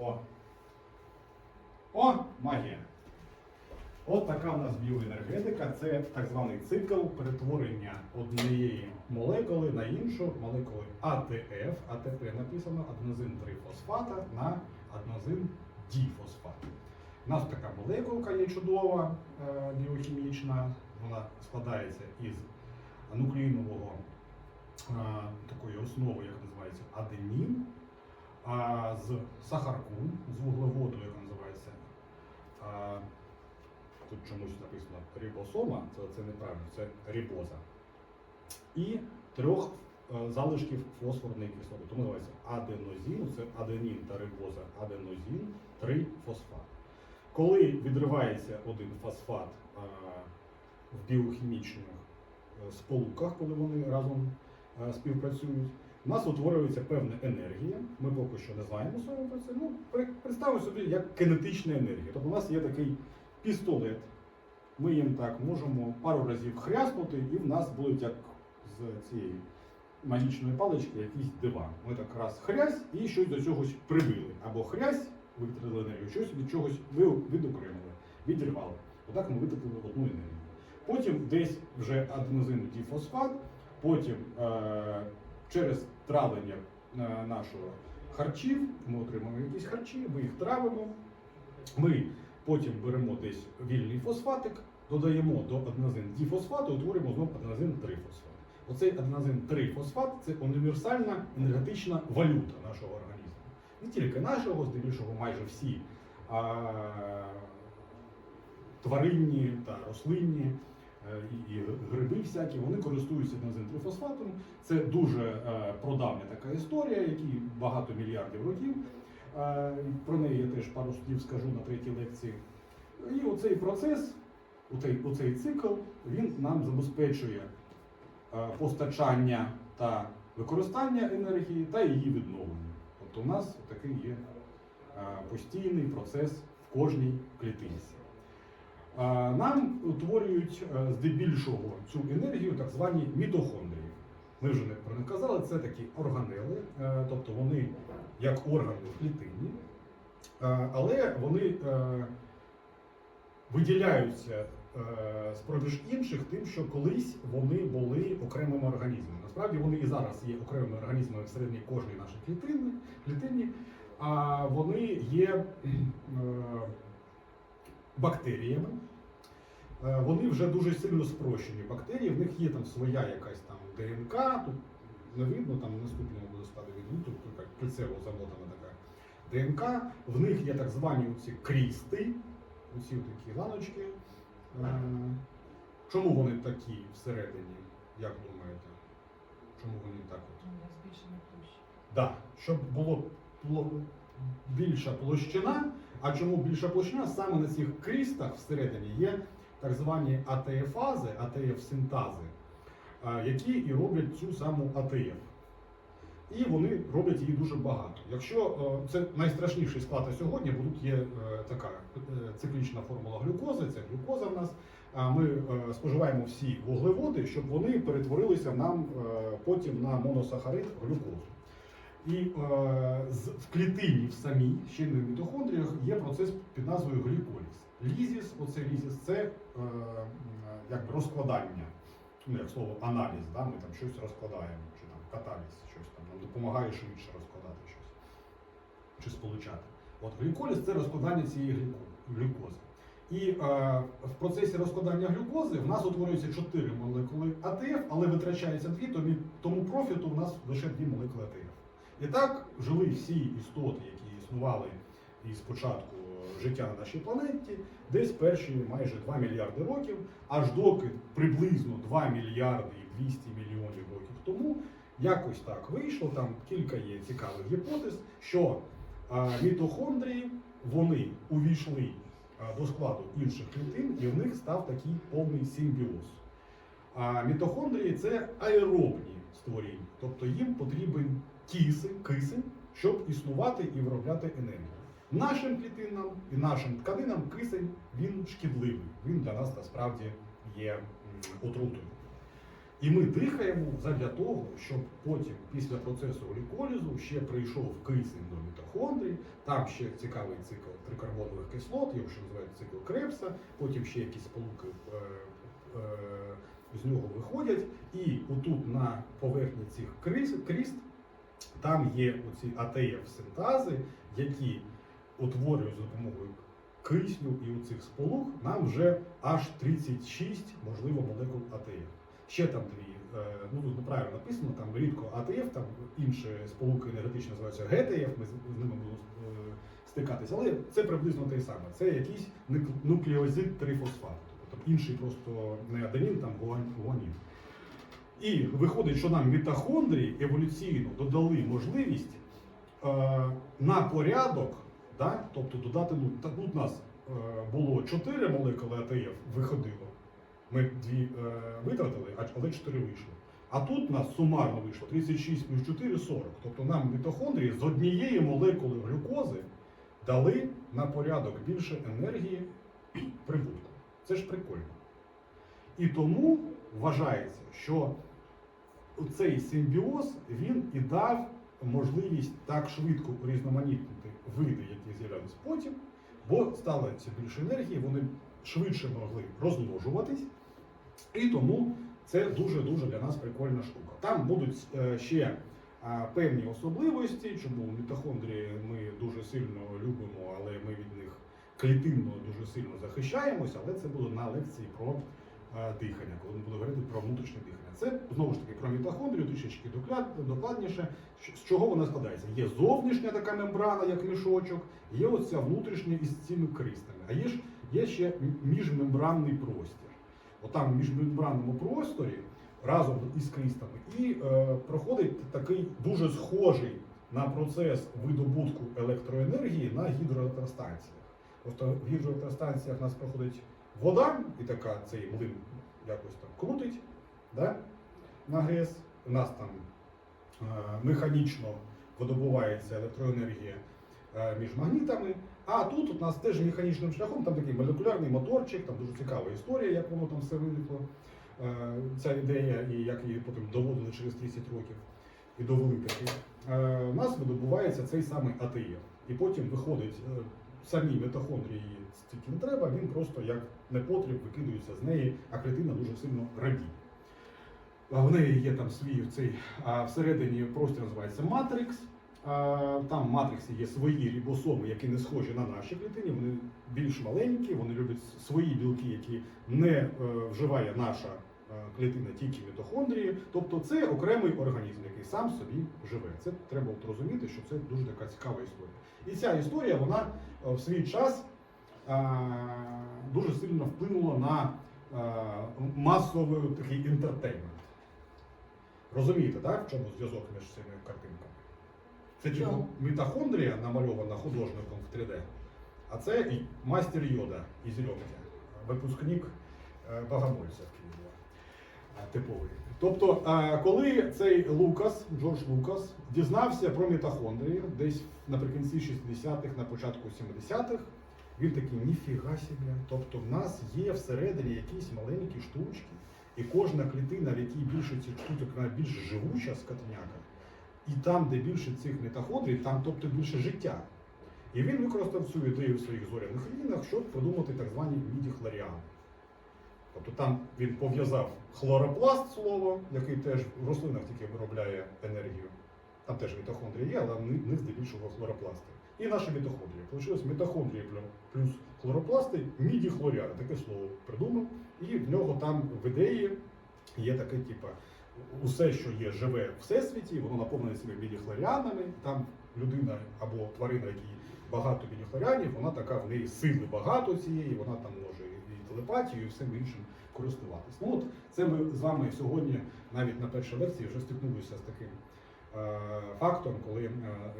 О. О, магія. От така в нас біоенергетика. Це так званий цикл перетворення однієї молекули на іншу молекули АТФ, АТП написано аденозин 3-фосфата на аденозин діфосфат. У нас така молекулка є чудова, е, біохімічна. Вона складається із нуклеїнового е, такої основи, як називається аденін, а з сахарку, з вуглеводу, як називається. а, Тут чомусь написано рибосома, це, це неправильно, це рибоза. І трьох е, залишків фосфорної кислоти. Тому називається аденозін, це аденін та рибоза, аденозін, 3 фосфат. Коли відривається один фосфат е, в біохімічних е, сполуках, коли вони разом е, співпрацюють, у нас утворюється певна енергія. Ми поки що не знаємо з про це. Ну, представимо собі як кинетична енергія. Тобто у нас є такий пістолет. Ми їм так можемо пару разів хряснути, і в нас будуть як з цієї магічної палички якісь дива. Ми так раз хрясь і щось до чогось прибили. Або хрясь, витратили енергію, щось від чогось відокремили, відірвали. Отак ми витратили одну енергію. Потім десь вже аденозин діфосфат, потім е- через травлення е, нашого харчів ми отримуємо якісь харчі, ми їх травимо. Ми потім беремо десь вільний фосфатик, додаємо до аденозин діфосфату, утворюємо знову аденозин 3-фосфат. Оцей аденозин 3-фосфат це універсальна енергетична валюта нашого організму. Не тільки нашого, здебільшого майже всі а, тваринні та рослинні і, і гриби всякі, вони користуються 3-фосфатом. Це дуже е, продавня така історія, якій багато мільярдів років. Е, Про неї я теж пару слів скажу на третій лекції. І оцей процес, оцей, оцей цикл, він нам забезпечує е, постачання та використання енергії та її відновлення. Тобто у нас такий є е, постійний процес в кожній клітинці. Нам утворюють е, здебільшого цю енергію так звані мітохондрії. Ми вже не про них казали, це такі органели, е, тобто вони як органи клітині, е, але вони виділяються е, з-проміж інших тим, що колись вони були окремими організмами. Насправді вони і зараз є окремими організмами всередині кожної нашої клітини, клітині, а вони є бактеріями. Е, Вони вже дуже сильно спрощені бактерії, в них є там своя якась там ДНК, тут не видно, там наступного буде складу видно, тут така кільцево замотана така ДНК. В них є так звані оці крісти, оці такі ланочки. Е, Чому вони такі всередині, як думаєте? Чому вони так от? У збільшена площа. Да, щоб було більша площина. А чому більша площина? Саме на цих крістах всередині є так звані АТФази, АТФ-синтази, які і роблять цю саму АТФ. І вони роблять її дуже багато. Якщо е, це найстрашніший склад сьогодні, бо тут є е, така е, циклічна формула глюкози, це глюкоза в нас. Ми споживаємо всі вуглеводи, щоб вони перетворилися нам потім на моносахарид глюкозу. І е, з, в клітині в самій, ще не в мітохондріях, є процес під назвою гліколіз. Лізіс, оце лізіс, це е, якби розкладання, ну як слово аналіз, да? ми там щось розкладаємо, чи там каталіз, щось там нам допомагає швидше розкладати щось чи сполучати. От гліколіз це розкладання цієї глюкози. І е, в процесі розкладання глюкози в нас утворюється 4 молекули АТФ, але витрачається 2, тому, профіту в нас лише 2 молекули АТФ. І так жили всі істоти, які існували із початку життя на нашій планеті, десь перші майже 2 мільярди років, аж доки приблизно 2 мільярди і 200 мільйонів років тому якось так вийшло. Там кілька є цікавих гіпотез, що а, мітохондрії вони увійшли а, до складу інших клітин, і в них став такий повний симбіоз. А мітохондрії це аеробні створіння, тобто їм потрібен кисень, кисень, щоб існувати і виробляти енергію. Нашим клітинам і нашим тканинам кисень він шкідливий. Він для нас насправді є отрутою. І ми дихаємо задля того, щоб потім, після процесу гліколізу, ще прийшов кисень до мітохондрій, там ще цікавий цикл трикарбонових кислот, його ще називають цикл Крепса, потім ще якісь сполуки е, е, з нього виходять. І отут на поверхні цих кріс, кріст там є оці АТФ-синтази, які утворюють за допомогою кисню і оцих сполук нам вже аж 36, можливо, молекул АТФ. Ще там дві, е, ну тут неправильно написано, там рідко АТФ, там інші сполуки енергетично називаються ГТФ, ми з ними будемо е, стикатися, але це приблизно те саме. Це якийсь нук- нуклеозид трифосфату, тобто інший просто не аденін, там гуан- гуанін. І виходить, що нам мітохондрії еволюційно додали можливість е, на порядок, да, тобто додати ну, та тут у нас е, було 4 молекули АТФ, виходило. Ми дві е, витратили, але 4 вийшло. А тут у нас сумарно вийшло 36 плюс 4 40. Тобто нам мітохондрії з однієї молекули глюкози дали на порядок більше енергії прибутку. Це ж прикольно. І тому вважається, що цей симбіоз він і дав можливість так швидко урізноманітнити види, які з'являлись потім, бо стало це більше енергії, вони швидше могли розмножуватись, і тому це дуже-дуже для нас прикольна штука. Там будуть е, ще певні особливості, чому мітохондрії ми дуже сильно любимо, але ми від них клітинно дуже сильно захищаємося, але це буде на лекції про е, дихання, коли ми будемо говорити про внутрішнє дихання. Це знову ж таки про мітохондрію, трішечки докладніше. З чого вона складається? Є зовнішня така мембрана, як мішочок, є оця внутрішня із цими кристами, а є ж є ще міжмембранний простір. Отам в міжмембранному просторі разом із крістами і е, проходить такий дуже схожий на процес видобутку електроенергії на гідроелектростанціях. Просто в гідроелектростанціях у нас проходить вода, і така цей млин якось там крутить да, на ГЕС. У нас там е, механічно видобувається електроенергія е, між магнітами. А тут у нас теж механічним шляхом, там такий молекулярний моторчик, там дуже цікава історія, як воно там все виникло, е, ця ідея, і як її потім доводили через 30 років і довели таки. Е, У нас видобувається цей самий АТФ. І потім виходить е, самі мітохондрії стільки не треба, він просто як непотріб викидується з неї, а клітина дуже сильно радіє. В неї є там свій цей всередині простір називається матрикс. Там в матриксі є свої рибосоми, які не схожі на наші клітини. Вони більш маленькі, вони люблять свої білки, які не е, вживає наша е, клітина, тільки мітохондрії. Тобто це окремий організм, який сам собі живе. Це треба розуміти, що це дуже така цікава історія. І ця історія вона е, в свій час дуже сильно вплинула на е, масовий такий інтертеймент. Розумієте, так, в чому зв'язок між цими картинками? Це типу мітохондрія намальована художником в 3D, а це і мастер Йода із Зеленки, випускник е, Богомольця в Києві. е, Типовий. Тобто, е, коли цей Лукас, Джордж Лукас, дізнався про мітохондрії десь наприкінці 60-х, на початку 70-х, він такий, ніфіга собі. Тобто, в нас є всередині якісь маленькі штучки, і кожна клітина, в якій більше цих штучок, вона більш живуча скотняка. І там, де більше цих мітохондрій, там тобто більше життя. І він використав цю ідею в своїх зоряних війнах, щоб придумати так звані міді-хлоріани. Тобто там він пов'язав хлоропласт слово, який теж в рослинах тільки виробляє енергію. Там теж мітохондрії є, але них здебільшого хлоропласти. І наші мітохондрії. Получилось мітохондрії плюс хлоропласти, міді-хлоріани. Таке слово придумав. І в нього там в ідеї є таке, типа, усе, що є живе в всесвіті, воно наповнене цими мідіхлоріанами. Там людина або тварина, якій багато мідіхлоріанів, вона така в неї сили багато цієї, вона там може і телепатію, і всім іншим користуватись. Ну от це ми з вами сьогодні, навіть на першій лекції, вже стикнулися з таким фактом, коли е,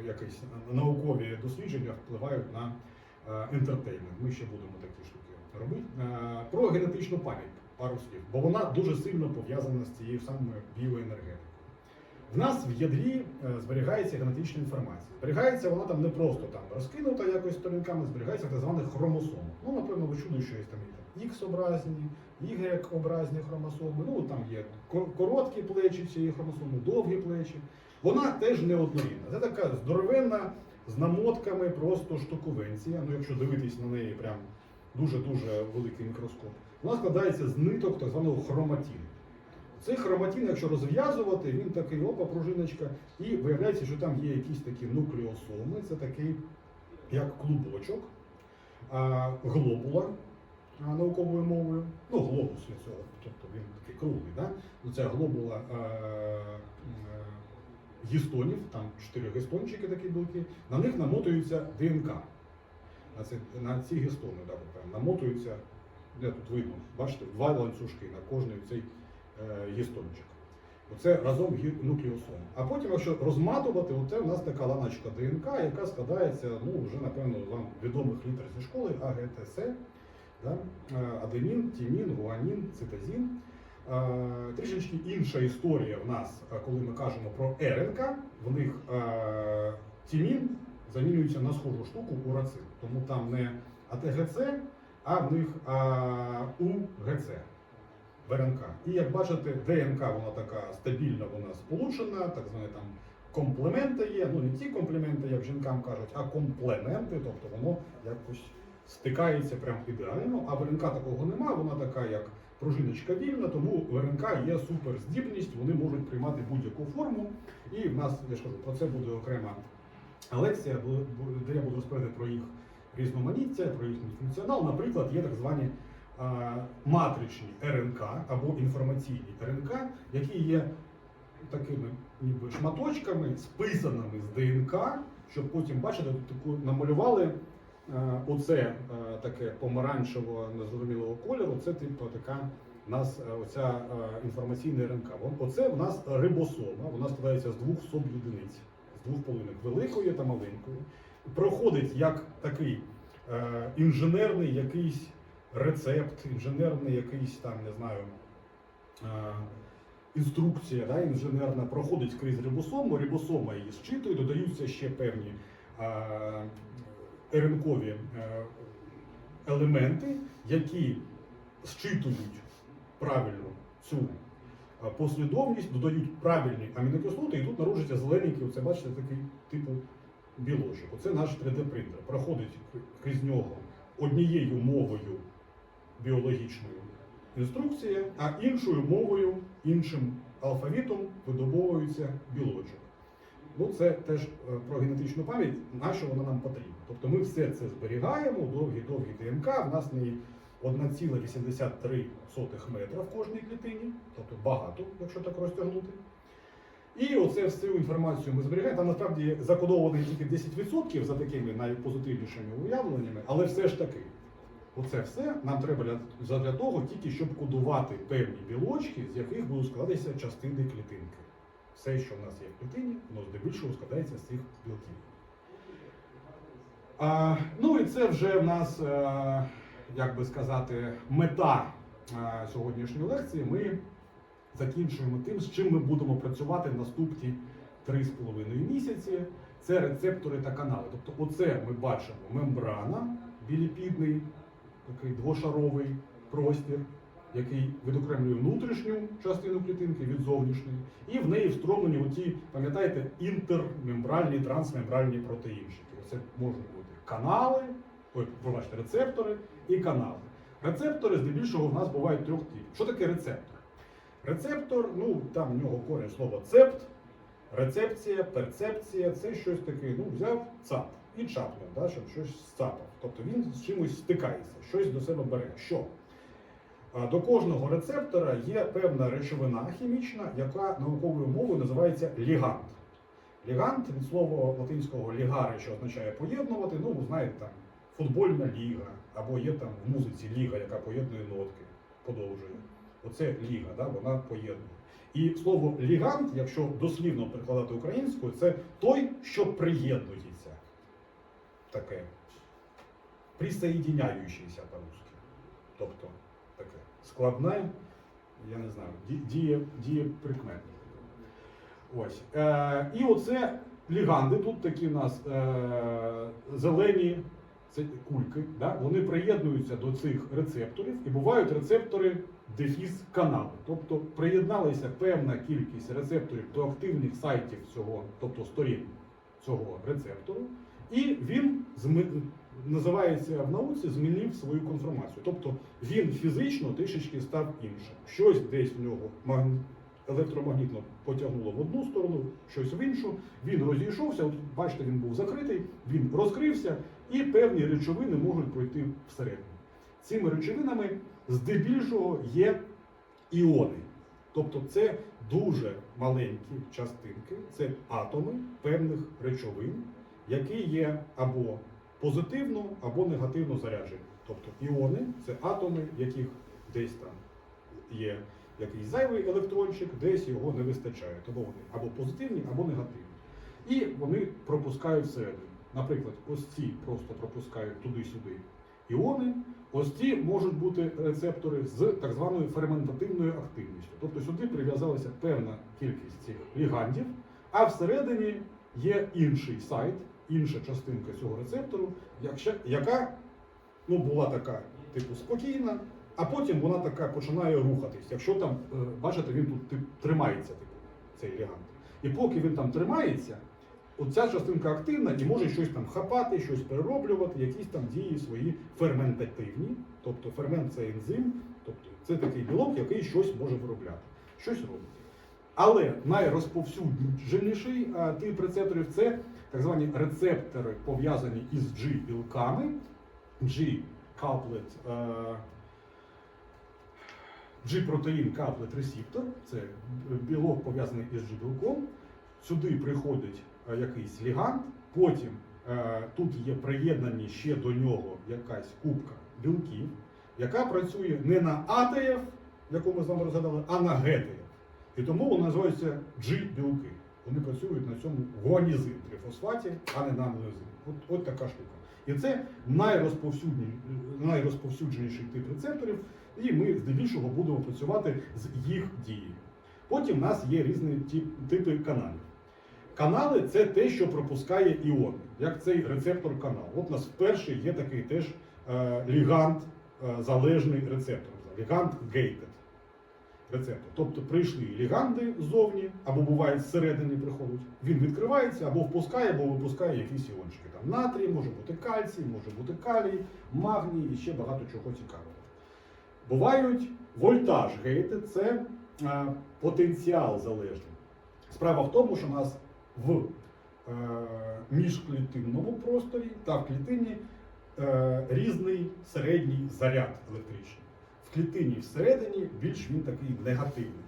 якісь наукові дослідження впливають на е, інтертеймент. Ми ще будемо такі штуки робити. Е, про генетичну пам'ять пару слів, бо вона дуже сильно пов'язана з цією самою біоенергетикою. В нас в ядрі е, зберігається генетична інформація. Зберігається вона там не просто там розкинута якось сторінками, зберігається так званих хромосомах. Ну, напевно, ви чули, що є там і там X-образні, Y-образні хромосоми. Ну там є короткі плечі цієї хромосоми, довгі плечі. Вона теж не однорідна. Це така здоровенна з намотками просто штуковинція. Ну, якщо дивитись на неї прям дуже-дуже великий мікроскоп. Вона складається з ниток так званого хроматіну. Цей хроматин, якщо розв'язувати, він такий опа, пружиночка, і виявляється, що там є якісь такі нуклеосоми, це такий як клубочок, глобула науковою мовою. Ну, глобус для цього, тобто він такий круглий. Да? Ну, Ця глобула а, гістонів, там чотири гістончики такі білки, на них намотується ДНК. На, ці, на ці гістони, да, намотуються, де тут видно, бачите, два ланцюжки на кожний цей е, гістончик. Оце разом нуклеосом. А потім, якщо розматувати, оце в нас така ланочка ДНК, яка складається, ну, вже, напевно, вам відомих літер зі школи, АГТС, да? е, аденін, тімін, гуанін, цитозін. Е, Трішечки інша історія в нас, е, коли ми кажемо про РНК, в них е, тімін замінюється на схожу штуку урацин. Тому там не АТГЦ, а в них УГЦ в РНК. І як бачите, ДНК вона така стабільна, вона сполучена, так звані там комплементи є. Ну не ті комплементи, як жінкам кажуть, а комплементи, тобто воно якось стикається прям ідеально. А в РНК такого нема, вона така як пружиночка вільна, тому в РНК є суперздібність, вони можуть приймати будь-яку форму. І в нас, я ж кажу, про це буде окрема лекція, де я буду розповідати про їх різноманіття, про їхній функціонал. Наприклад, є так звані а, матричні РНК або інформаційні РНК, які є такими ніби шматочками, списаними з ДНК, щоб потім бачите, таку намалювали. Е, Оце е, таке помаранчево незрозумілого кольору, це типу така у нас е, оця інформаційна РНК. Оце у нас рибосома, вона складається з двох суб'єдиниць, з двох половинок, великої та маленької. Проходить як такий інженерний якийсь рецепт, інженерний якийсь там, не знаю, інструкція да, інженерна проходить крізь рибосому, рибосома її зчитує, додаються ще певні РНКові е, елементи, які зчитують правильно цю е, послідовність, додають правильні амінокислоти, і тут народжується зелененький, оце бачите, такий типу білочок. Оце наш 3D-принтер. Проходить крізь нього однією мовою біологічною інструкція, а іншою мовою, іншим алфавітом видобовується білочок. Ну, це теж е, про генетичну пам'ять, на що вона нам потрібна. Тобто ми все це зберігаємо, довгі-довгі ДНК, в нас не 1,83 метра в кожній клітині, тобто багато, якщо так розтягнути. І оце всю інформацію ми зберігаємо. Там насправді закодовано тільки 10% за такими найпозитивнішими уявленнями, але все ж таки, оце все нам треба для, того, тільки щоб кодувати певні білочки, з яких будуть складатися частини клітинки. Все, що в нас є в клітині, воно здебільшого складається з цих білків. А, ну і це вже в нас, е, як би сказати, мета е, сьогоднішньої лекції. Ми закінчуємо тим, з чим ми будемо працювати в наступні 3,5 місяці. Це рецептори та канали. Тобто, оце ми бачимо мембрана, біліпідний, такий двошаровий простір, який відокремлює внутрішню частину клітинки від зовнішньої, і в неї встромлені оті, пам'ятаєте, інтермембральні, трансмембральні протеїнчики. Це можуть бути канали, ой, пробачте, рецептори і канали. Рецептори здебільшого в нас бувають трьох типів. Що таке рецептор? Рецептор, ну там в нього корінь слово цепт, рецепція, перцепція це щось таке, ну, взяв цап і чапнув, да, щоб щось зцапав. Тобто він з чимось стикається, щось до себе бере. Що? До кожного рецептора є певна речовина хімічна, яка науковою мовою називається лігант. Лігант від слова латинського лігари, що означає поєднувати, ну, ви знаєте, там футбольна ліга, або є там в музиці ліга, яка поєднує нотки, подовжує. Оце ліга, да, вона поєднує. І слово лігант, якщо дослівно перекладати українською, це той, що приєднується. Таке. Присоединяючийся по-русски. Тобто складне, я не знаю, ді- діє, діє прикметник. Ось. Е, і оце ліганди. Тут такі в нас е, зелені, це кульки, да, вони приєднуються до цих рецепторів і бувають рецептори дефіс канали. Тобто приєдналася певна кількість рецепторів до активних сайтів цього, тобто сторін цього рецептору, і він називається в науці змінив свою конформацію. Тобто він фізично трішечки став іншим. Щось десь в нього електромагнітно потягнуло в одну сторону, щось в іншу. Він розійшовся. От бачите, він був закритий, він розкрився, і певні речовини можуть пройти всередину. Цими речовинами здебільшого є іони. Тобто це дуже маленькі частинки, це атоми певних речовин, які є або позитивно, або негативно заряджені. Тобто іони це атоми, яких десь там є якийсь зайвий електрончик, десь його не вистачає. Тому вони або позитивні, або негативні. І вони пропускають всередину. Наприклад, ось ці просто пропускають туди-сюди іони. Ось ці можуть бути рецептори з так званою ферментативною активністю. Тобто сюди прив'язалася певна кількість цих лігандів, а всередині є інший сайт, інша частинка цього рецептору, яка ну, була така, типу, спокійна, а потім вона така починає рухатись. Якщо там, е, бачите, він тут тип, тримається, типу, цей лігант. І поки він там тримається, оця частинка активна і може щось там хапати, щось перероблювати, якісь там дії свої ферментативні. Тобто фермент це ензим, тобто це такий білок, який щось може виробляти, щось робить. Але найрозповсюдженіший тип рецепторів це так звані рецептори, пов'язані із G-білками. Е, G-протеїн couplet рецептор, це білок пов'язаний із G-білком. Сюди приходить е, якийсь лігант, потім е, тут є приєднані ще до нього якась кубка білків, яка працює не на АТФ, яку ми з вами розглядали, а на ГТФ. І тому вони називаються G-білки. Вони працюють на цьому гуанізин трифосфаті, а не на аминозин. От, от така штука. І це найрозповсюдженіший тип рецепторів, і ми здебільшого будемо працювати з їх дією. Потім в нас є різні типи каналів. Канали це те, що пропускає іони, як цей рецептор канал. От у нас вперше є такий теж е, лігант е, залежний рецептор. Лігант gated рецептор. Тобто прийшли ліганди ззовні, або буває зсередини приходять. Він відкривається або впускає, або випускає якісь іончики. Там натрій, може бути кальцій, може бути калій, магній і ще багато чого цікавого. Бувають вольтаж гейти, це е, потенціал залежний. Справа в тому, що у нас в е, міжклітинному просторі та в клітині е, різний середній заряд електричний. Клітині всередині більш він такий негативний,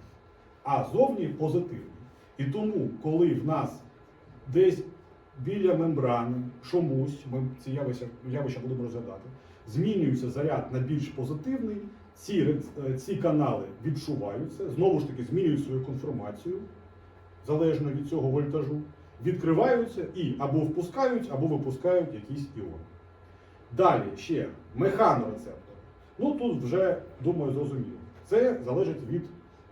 а зовні позитивний. І тому, коли в нас десь біля мембрани, чомусь, ми ці явища, явища будемо розглядати, змінюється заряд на більш позитивний, ці, е, ці канали відчуваються, знову ж таки змінюють свою конформацію, залежно від цього вольтажу, відкриваються і або впускають, або випускають якісь іони. Далі ще механорецептор. Ну тут вже, думаю, зрозуміло. Це залежить від,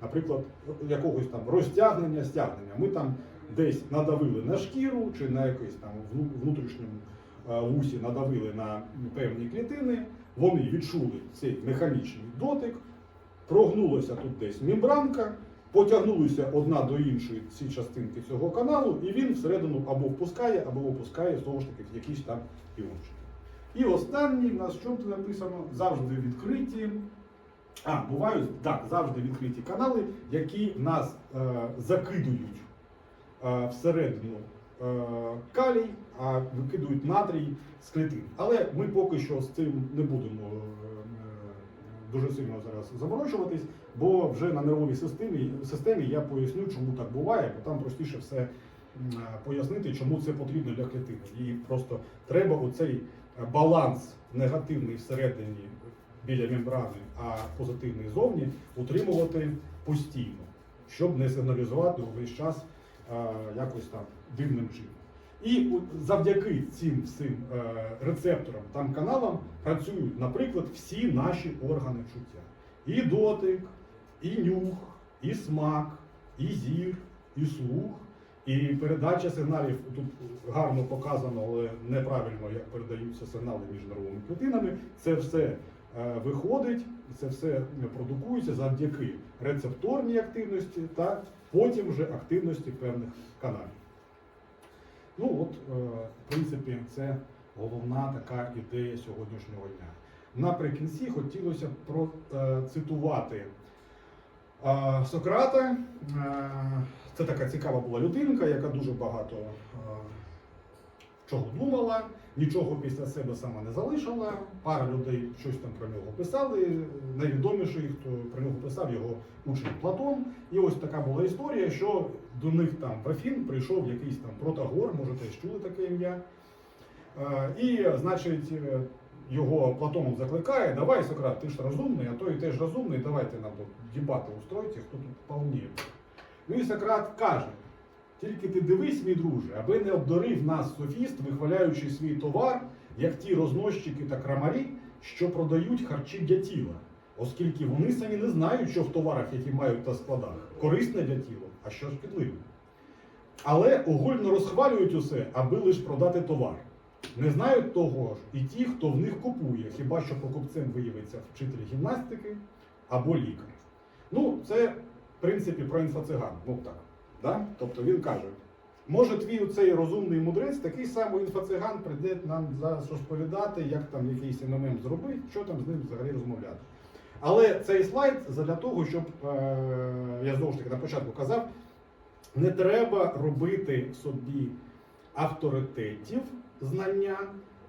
наприклад, якогось там розтягнення, стягнення. Ми там десь надавили на шкіру чи на якийсь там внутрішньому е, вусі надавили на певні клітини, вони відчули цей механічний дотик, прогнулася тут десь мембранка, потягнулися одна до іншої ці частинки цього каналу, і він всередину або впускає, або випускає знову ж таки якісь там іончики. І останній в нас що тут написано? Завжди відкриті. А, бувають так, завжди відкриті канали, які нас е, закидують е, всередину е, калій, а викидують натрій з клітин. Але ми поки що з цим не будемо е, дуже сильно зараз заморочуватись, бо вже на нервовій системі, системі я поясню, чому так буває, бо там простіше все е, пояснити, чому це потрібно для клітини. І просто треба оцей баланс негативний всередині біля мембрани, а позитивний зовні утримувати постійно, щоб не сигналізувати увесь час якось там дивним чином. І завдяки цим всім е, рецепторам там каналам працюють, наприклад, всі наші органи чуття. І дотик, і нюх, і смак, і зір, і слух, І передача сигналів тут гарно показано, але неправильно, як передаються сигнали між нервовими клітинами. Це все е, виходить, це все продукується завдяки рецепторній активності та потім вже активності певних каналів. Ну от, е, в принципі, це головна така ідея сьогоднішнього дня. Наприкінці хотілося процитувати е, Сократа. Це така цікава була людинка, яка дуже багато чого думала, нічого після себе сама не залишила. Пара людей щось там про нього писали. Найвідоміший, хто про нього писав, його учень Платон. І ось така була історія, що до них там в Афін прийшов якийсь там протагор, може теж чули таке ім'я. І, значить, е, його Платон закликає, давай, Сократ, ти ж розумний, а той теж розумний, давайте нам тут дебати устройте, хто тут повніє. Ну і Сократ каже, тільки ти дивись, мій друже, аби не обдурив нас софіст, вихваляючи свій товар, як ті рознощики та крамарі, що продають харчі для тіла, оскільки вони самі не знають, що в товарах, які мають на складах, корисне для тіла, а що шкідливе. Але огульно розхвалюють усе, аби лише продати товар. Не знають того ж і ті, хто в них купує, хіба що покупцем виявиться вчитель гімнастики або лікар. Ну, це, принципі, про інфоциган. Ну так. Да? Тобто він каже: може, твій цей розумний мудрець, такий самий інфоциган прийде нам зараз розповідати, як там якийсь МММ зробити, що там з ним взагалі розмовляти. Але цей слайд для того, щоб е, я знову ж таки на початку казав, не треба робити собі авторитетів знання,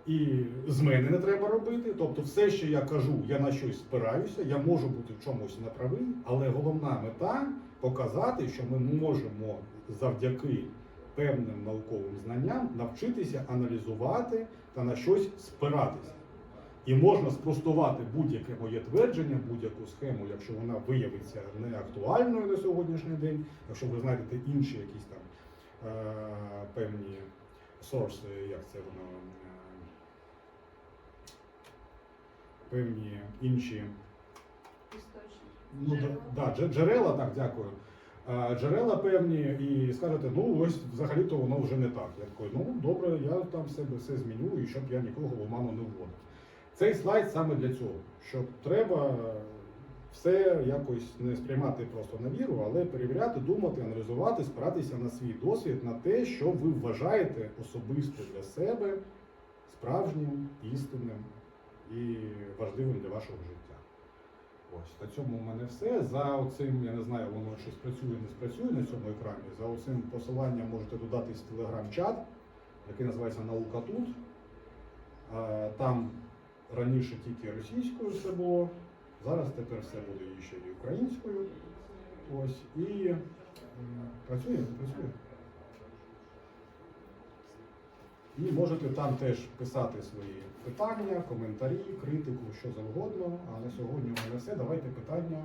і з мене не треба робити. Тобто, все, що я кажу, я на щось спираюся, я можу бути в чомусь неправий, але головна мета показати, що ми можемо завдяки певним науковим знанням навчитися аналізувати та на щось спиратися. І можна спростувати будь-яке моє твердження, будь-яку схему, якщо вона виявиться неактуальною на сьогоднішній день, якщо ви знайдете інші якісь там е, певні сорси, як це воно, е, певні інші ну, да, джерела, так, дякую. Джерела певні, і скажете, ну ось взагалі-то воно вже не так. Я такий, ну добре, я там себе все зміню, і щоб я нікого в оману не вводив. Цей слайд саме для цього, що треба все якось не сприймати просто на віру, але перевіряти, думати, аналізувати, спиратися на свій досвід, на те, що ви вважаєте особисто для себе справжнім, істинним і важливим для вашого життя. Ось на цьому в мене все. За оцим, я не знаю, воно щось працює, не спрацює на цьому екрані. За оцим посиланням можете додатись в телеграм-чат, який називається Наука тут. Там раніше тільки російською все було, зараз тепер все буде ще і українською. Ось і працює, працює. І можете там теж писати свої питання, коментарі, критику, що завгодно. Але сьогодні у мене все. Давайте питання.